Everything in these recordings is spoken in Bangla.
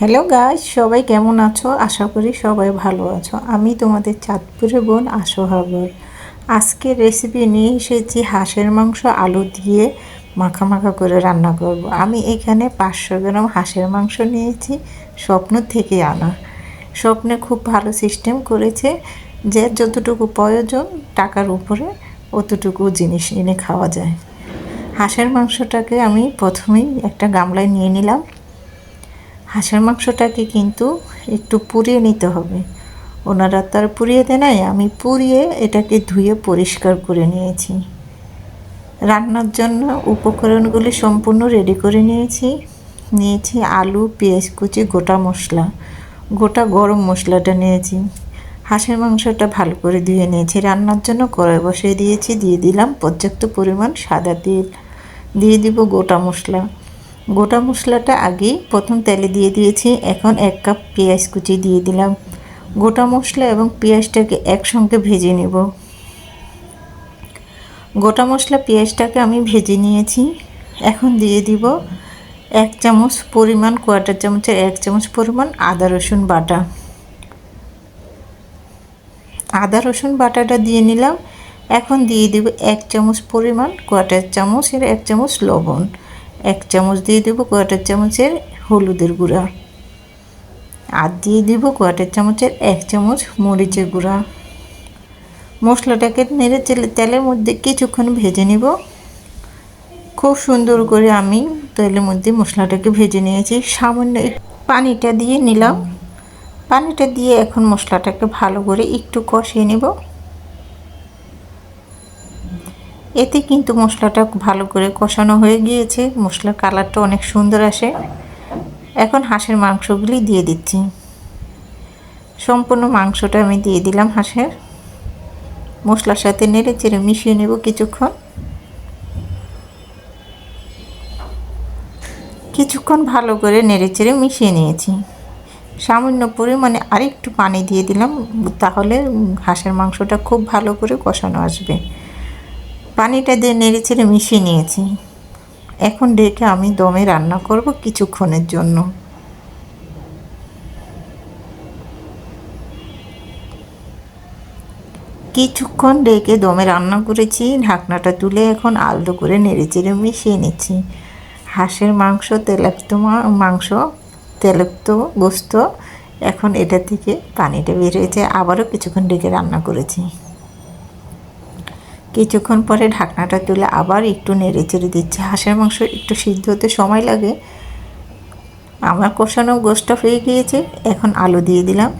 হ্যালো গাইস সবাই কেমন আছো? আশা করি সবাই ভালো আছো। আমি তোমাদের চাঁদপুরের বোন আশোহাগর আজকে রেসিপি নিয়ে এসেছি হাঁসের মাংস আলু দিয়ে মাখা করে রান্না করব। আমি এখানে পাঁচশো গ্রাম হাঁসের মাংস নিয়েছি, স্বপ্ন থেকে আনা। স্বপ্নে খুব ভালো সিস্টেম করেছে যে যতটুকু প্রয়োজন টাকার উপরে অতটুকু জিনিস এনে খাওয়া যায়। হাঁসের মাংসটাকে আমি প্রথমেই একটা গামলায় নিয়ে নিলাম। হাঁসের মাংসটাকে কিন্তু একটু পুড়িয়ে নিতে হবে। ওনারা তো আর পুড়িয়ে দেয় নাই আমি পুড়িয়ে এটাকে ধুয়ে পরিষ্কার করে নিয়েছি। রান্নার জন্য উপকরণগুলি সম্পূর্ণ রেডি করে নিয়েছি। নিয়েছি আলু, পেঁয়াজ কুচি, গোটা মশলা। গোটা গরম মশলাটা নিয়েছি। হাঁসের মাংসটা ভালো করে ধুয়ে নিয়েছি। রান্নার জন্য কড়াই বসিয়ে দিয়েছি। দিয়ে দিলাম পর্যাপ্ত পরিমাণ সাদা তেল। দিয়ে দিব গোটা মশলা। গোটা মশলাটা আগেই প্রথম তেলে দিয়ে দিয়েছি। এখন এক কাপ পেঁয়াজ কুচি দিয়ে দিলাম। গোটা মশলা এবং পেঁয়াজটাকে একসঙ্গে ভেজে নেব। গোটা মশলা পেঁয়াজটাকে আমি ভেজে নিয়েছি। এখন দিয়ে দিব এক চামচ পরিমাণ কোয়াটার চামচের এক চামচ পরিমাণ আদা রসুন বাটা। আদা রসুন বাটাটা দিয়ে নিলাম। এখন দিয়ে দিব এক চামচ পরিমাণ কোয়াটার চামচের এক চামচ লবণ। এক চামচ দিয়ে দেবো কোয়াটার চামচের হলুদের গুঁড়া। আর দিয়ে দিব কোয়াটার চামচের এক চামচ মরিচের গুঁড়া। মশলাটাকে নেড়ে তেলের মধ্যে কিছুক্ষণ ভেজে নিব। খুব সুন্দর করে আমি তেলের মধ্যে মশলাটাকে ভেজে নিয়েছি। সামান্য পানিটা দিয়ে নিলাম। পানিটা দিয়ে এখন মশলাটাকে ভালো করে একটু কষিয়ে নেব। এতে কিন্তু মশলাটা ভালো করে কষানো হয়ে গিয়েছে। মশলার কালারটা অনেক সুন্দর আসে। এখন হাঁসের মাংসগুলি দিয়ে দিচ্ছি। সম্পূর্ণ মাংসটা আমি দিয়ে দিলাম হাঁসের। মশলার সাথে নেড়ে চেড়ে মিশিয়ে নেব কিছুক্ষণ। কিছুক্ষণ ভালো করে নেড়ে চেড়ে মিশিয়ে নিয়েছি। সামান্য পরিমাণে আরেকটু পানি দিয়ে দিলাম, তাহলে হাঁসের মাংসটা খুব ভালো করে কষানো আসবে। পানিটা দিয়ে নেড়ে ছেড়ে মিশিয়ে নিয়েছি। এখন ডেকে আমি দমে রান্না করব কিছুক্ষণের জন্য। কিছুক্ষণ ডেকে দমে রান্না করেছি, ঢাকনাটা তুলে এখন আলতো করে নেড়ে চেড়ে মিশিয়ে নিচ্ছি। হাঁসের মাংস তেলাক্ত মাংস তেলাক্ত গোস্ত, এখন এটা থেকে পানিটা বেরিয়েছে আবারও কিছুক্ষণ ডেকে রান্না করেছি। কিছুক্ষণ পরে ঢাকনাটা তুলে আবার একটু নেড়ে চেড়ে দিচ্ছে। হাঁসের মাংস একটু সিদ্ধ হতে সময় লাগে। আমার কষানো গোষ্ঠটা হয়ে গিয়েছে, এখন আলু দিয়ে দিলাম।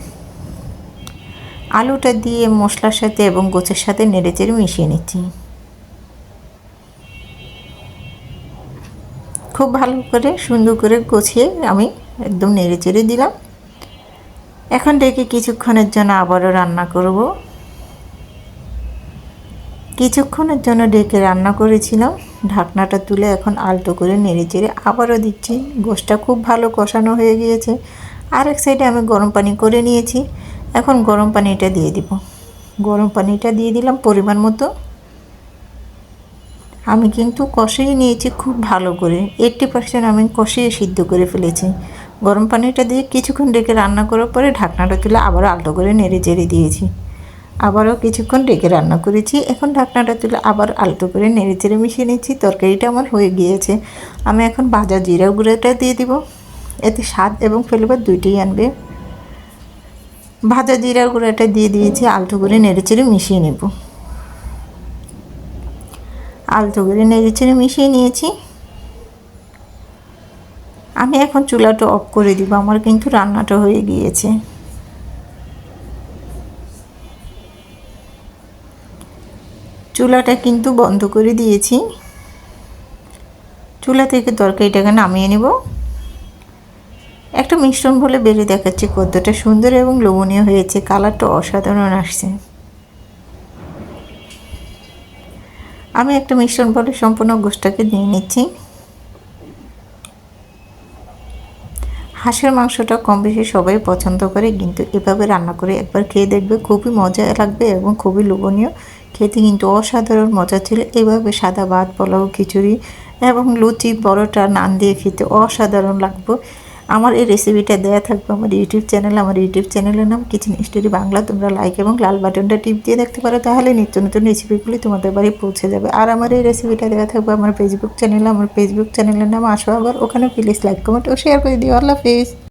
আলুটা দিয়ে মশলার সাথে এবং গোছের সাথে নেড়ে চেড়ে মিশিয়ে নিচ্ছি। খুব ভালো করে সুন্দর করে গোছিয়ে আমি একদম নেড়ে চেড়ে দিলাম। এখন ডেকে কিছুক্ষণের জন্য আবারও রান্না করব। কিছুক্ষণের জন্য ডেকে রান্না করেছিলাম। ঢাকনাটা তুলে এখন আলতো করে নেড়ে চেড়ে আবারও দিচ্ছি। গোষ্ঠটা খুব ভালো কষানো হয়ে গিয়েছে। আর এক সাইডে আমি গরম পানি করে নিয়েছি। এখন গরম পানিটা দিয়ে দিব। গরম পানিটা দিয়ে দিলাম পরিমাণ মতো। আমি কিন্তু কষিয়ে নিয়েছি খুব ভালো করে। এইট্টি পার্সেন্ট আমি কষিয়ে সিদ্ধ করে ফেলেছি। গরম পানিটা দিয়ে কিছুক্ষণ ডেকে রান্না করার পরে ঢাকনাটা তুলে আবার আলতো করে নেড়ে চেড়ে দিয়েছি। আবারও কিছুক্ষণ ডেকে রান্না করেছি। এখন ঢাকনাটা তুলে আবার আলতো করে নেড়ে চেড়ে মিশিয়ে নিচ্ছি। তরকারিটা আমার হয়ে গিয়েছে। আমি এখন ভাজা জিরা গুঁড়োটা দিয়ে দিব। এতে স্বাদ এবং ফ্লেভার দুইটাই আনবে। ভাজা জিরা গুঁড়োটা দিয়ে দিয়েছি, আলতো করে নেড়ে চেড়ে মিশিয়ে নেব। আলতো করে নেড়ে চেড়ে মিশিয়ে নিয়েছি। আমি এখন চুলাটা অফ করে দিব। আমার কিন্তু রান্নাটা হয়ে গিয়েছে। চুলাটা কিন্তু বন্ধ করে দিয়েছি। চুলা থেকে তরকারিটাকে নামিয়ে নেব। একটা মিশ্রণ বলে বেড়ে দেখাচ্ছি কতটা সুন্দর এবং লোভনীয় হয়েছে। কালারটা অসাধারণ আসছে। আমি একটা মিশ্রণ বলে সম্পূর্ণ গোষ্ঠটাকে নিয়ে নিচ্ছি। হাঁসের মাংসটা কম বেশি সবাই পছন্দ করে, কিন্তু এভাবে রান্না করে একবার খেয়ে দেখবে খুবই মজা লাগবে এবং খুবই লোভনীয়। খেতে কিন্তু অসাধারণ মজা ছিল। এভাবে সাদা ভাত, পোলাও, খিচুড়ি এবং লুচি, পরোটা, নান দিয়ে খেতে অসাধারণ লাগবে। আমার এই রেসিপিটা দেওয়া থাকবে আমার ইউটিউব চ্যানেল। আমার ইউটিউব চ্যানেলের নাম কিচেন স্টোরি বাংলা তোমরা লাইক এবং লাল বাটনটা টিপ দিয়ে দেখতে পারো, তাহলে নিত্য নতুন রেসিপিগুলি তোমাদের বাড়ি পৌঁছে যাবে। আর আমার এই রেসিপিটা দেওয়া থাকবে আমার ফেসবুক চ্যানেল আমার ফেসবুক চ্যানেলের নাম আসো আবার ওখানে প্লিজ লাইক কমেন্ট ও শেয়ার করে দিও। আল্লাহ হাফিজ।